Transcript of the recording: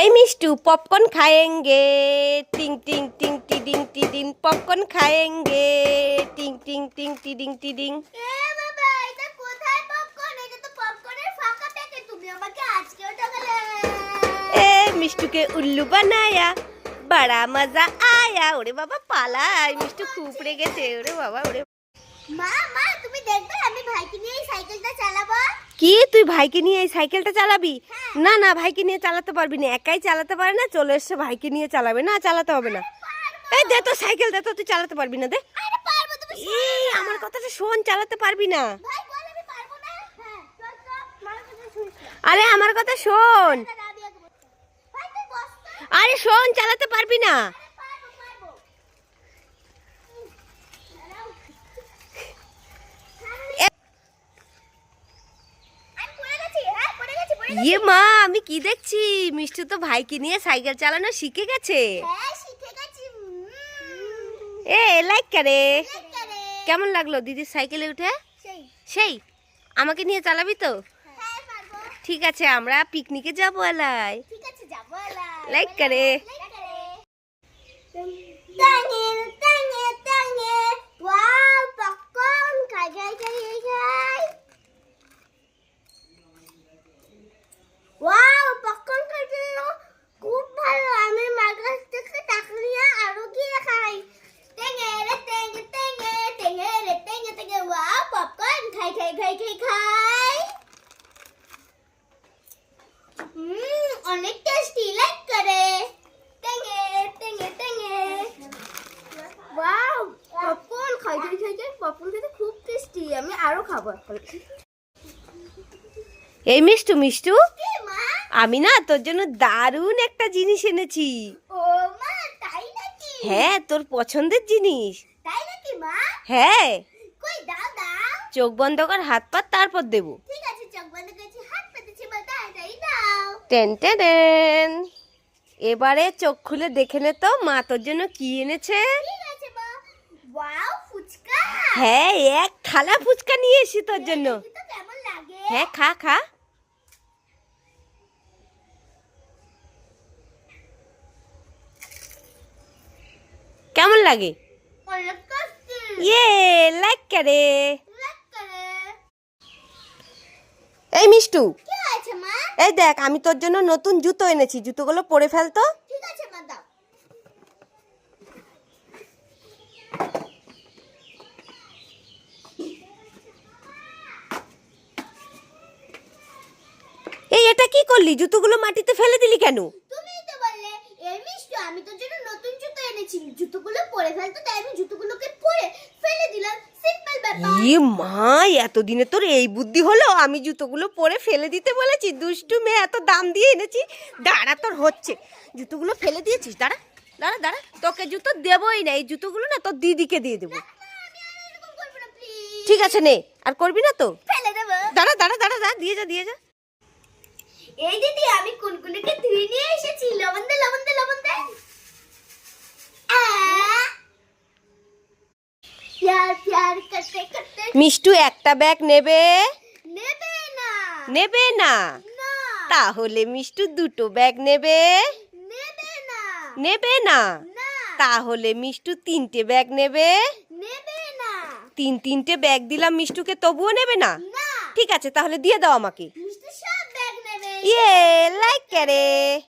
এই মিষ্টু পপকর্ন খায়েঙ্গে। টিং টিং টিং টিডিং টিডিং পপকর্ন খায়েঙ্গে। টিং টিং টিং টিডিং টিডিং। এ মিষ্টুকে উল্লু বানায়া বড়া মজা আয়া। ওরে বাবা পালাই। মিষ্টু খুব ওরে বাবা ওরে মা মা তুমি দেখবে আমি ভাইকে নিয়ে সাইকেলটা চালাবো। কি? তুই ভাইকে নিয়ে এই সাইকেলটা চালাবি? না না ভাইকে নিয়ে চালাতে পারবি না। একাই চালাতে পারে না চলে এসছে ভাইকে নিয়ে চালাবে। না চালাতে হবে না। এই দে তো সাইকেল দে তো তুই চালাতে পারবি না দে। এই আমার কথাটা শোন চালাতে পারবি না। হ্যাঁ আরে আমার কথা শোন। আরে শোন চালাতে পারবি না আরে পারব পারব উম, দাঁড়াও। এ- আমি পড়ে গেছি হ্যাঁ পড়ে গেছি পড়ে গেছি ইয়ে মা আমি কি দেখছি? মিষ্টু তো ভাইকে নিয়ে সাইকেল চালানো শিখে গেছে। হ্যাঁ এ লাইক করে। কেমন লাগল দিদির সাইকেলে উঠে? সেই। আমাকে নিয়ে চালাবি তো? হ্যাঁ ঠিক আছে আমরা পিকনিকে যাব যাব লাইক করে। অনেক টেস্টি লাইক করে টেঙে টেঙে টেঙে ওয়াও পপকর্ন খাই খাই খাই খাই পপকর্ন খেতে খুব টেস্টি আমি আরও খাব এখন। এই মিষ্টু মিষ্টু? আমি না তোর জন্য দারুণ একটা জিনিস এনেছি। হ্যাঁ তোর পছন্দের জিনিস। হ্যাঁ। চোখ বন্ধ কর হাত পা তারপর দেবো ঠিক আছে চোখ বন্ধ করেছি হাত পেতেছি মা তাড়াতাড়ি দাও টেন টেন। এবারে চোখ খুলে দেখে নে তো মা তোর জন্য কি এনেছে? হ্যাঁ এক থালা ফুচকা নিয়ে এসি তোর জন্য। কেমন লাগে। হ্যাঁ খা খা। কেমন লাগে? ইয়ে লাইক করে। এই মিষ্টু এই দেখ আমি তোর জন্য নতুন জুতো এনেছি। জুতোগুলো পরে ফেলতো ঠিক আছে মা দাও। এই এটা কি করলি? জুতোগুলো মাটিতে ফেলে দিলি কেন? তুমিই তো বললে এই মিষ্টি আমি তোর জন্য নতুন জুতো এনেছি। জুতোগুলো পরে ফেলতো তাই আমি জুতোগুলোকে পরে ফেলে দিলাম। ইয়ে মা এতদিনে তোর এই বুদ্ধি হলো? আমি জুতোগুলো পরে ফেলে দিতে বলেছি। দুষ্টু মেয়ে এত দাম দিয়ে এনেছি। দাঁড়া তোর হচ্ছে। জুতোগুলো ফেলে দিয়েছিস? দাঁড়া দাঁড়া দাঁড়া। তোকে জুতো দেবই না। এই জুতোগুলো না তোর দিদিকে দিয়ে দেবো। ঠিক আছে নে। আর করবি না তো? দাঁড়া দাঁড়া দাঁড়া দাঁড়া দিয়ে যা দিয়ে যা। এই দিদি আমি কুনকুনিকে ধুয়ে নিয়ে এসেছি লবণ দে লবণ দে লবণ দে আ! প্যার প্যার করতে করতে মিষ্টু একটা ব্যাগ নেবে? নেবে না। তাহলে মিষ্টু দুটো ব্যাগ নেবে? নেবে না। তাহলে মিষ্টু তিনটে ব্যাগ নেবে? তিন তিনটে ব্যাগ দিলাম মিষ্টুকে তবুও নেবে না? ঠিক আছে তাহলে দিয়ে দাও আমাকে। ইয়ে লাইক ইয়ে